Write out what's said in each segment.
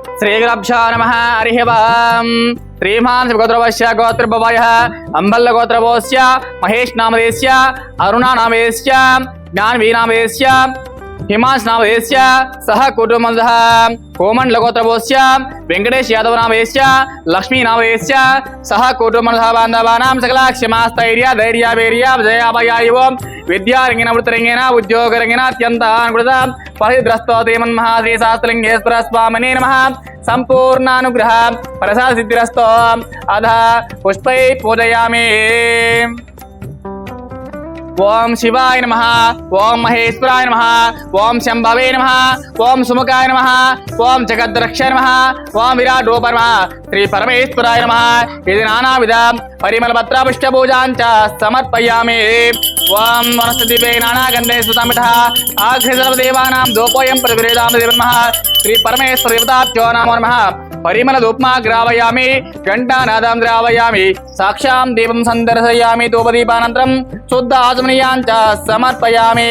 శ్రీగురభ్యో నమ హరి ఓం శ్రీమాన్ గోత్రవశ్య గోత్రభవయ అంబల్ల గోత్రవోస్య మహేష్ నామదేశ్య అరుణ నామదేశ్య జ్ఞాన్వీ हिमांश नाम सह कुटुंब कोमन लघोत्रभोस्य वेंकटेश यादव नाम लक्ष्मी नाम सह कुटुंब बांधवानां सकला क्षमास्थैर्य धैर्यावीर्य जयाभयायुव, विद्यारङ्गिन, वृत्तरङ्गिन, उद्योगरङ्गिन अत्यन्त अनुकृत परिद्रस्तोते नमः। प्रसाद सिद्धिरस्तो। अध पुष्पै पूजयामि। ఓం శివాయ నమ ఓం మహేశ్వరాయ నమ ఓం శంభవే నమ ఓం సుముఖాయ నమ ఓం జగద్రక్ష నమ ఓం విరాటోప నమ శ్రీ పరమేశ్వరాయ నమ ఇది నానావిధ పరిమళ పత్రపుష్ట పూజాంచ సమర్పయామి. ఓం వనస్పతిపే నానాగంధే సుతమిట ఆఘ్రి దోపోయం ప్రతివేదాం దేవ శ్రీ పరమేశ్వర దేవతాభ్యో నమో నమ. పరిమళ ధూప్మా గ్రావయామి ఘంటానాదం ద్రావయామి సాక్షాం దీపం సందర్శయామి ధూపదీపానంతరం శుద్ధ ఆచమనీయాంచ సమర్పయామి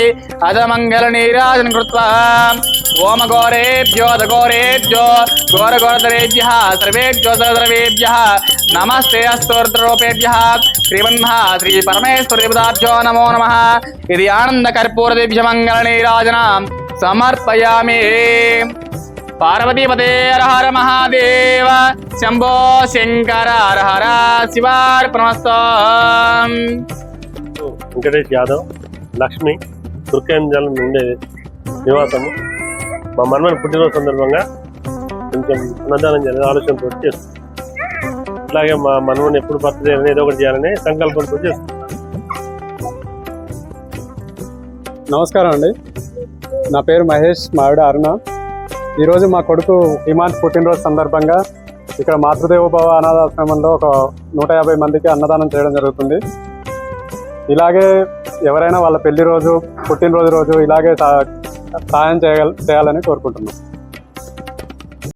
అధమంగళ నీరాజన్ కృత్వా ఓమ ఘోరేభ్యో ఘోరేభ్యో ఘోర ఘోరధరేభ్య సర్వేభ్యో సర్వేభ్య నమస్తే అస్తోర్ద్రూపేభ్య శ్రీమన్మహ శ్రీ పరమేశ్వర దేవతాభ్యో నమో నమ ఇది ఆనంద కర్పూరదేభ్య మంగళ నీరాజన సమర్పయామి పార్వతీపతే హర హర మహాదేవ శంభో శంకర హర హర శివార్పణమస్తో వెంకటేష్ యాదవ్ లక్ష్మి దుర్గాంజలం నుండి నివాసము. మా మన్మని పుట్టినరోజు సందర్భంగా కొంచెం అన్నదానం చేయాలని ఆలోచనతో చేస్తాం ఇట్లాగే మా మన్మని ఎప్పుడు భర్త చేయాలని ఏదో ఒకటి చేయాలని సంకల్పంతో చేస్తాం నమస్కారం అండి. నా పేరు మహేష్ మా ఆవిడ అరుణ. ఈరోజు మా కొడుకు హిమాంత్ పుట్టినరోజు సందర్భంగా ఇక్కడ మాతృదేవోభవ అనాథాశ్రమంలో ఒక నూట యాభై మందికి అన్నదానం చేయడం జరుగుతుంది. ఇలాగే ఎవరైనా వాళ్ళ పెళ్ళి రోజు పుట్టినరోజు రోజు ఇలాగే సా- సహాయం చేయగల చేయాలని కోరుకుంటున్నాం.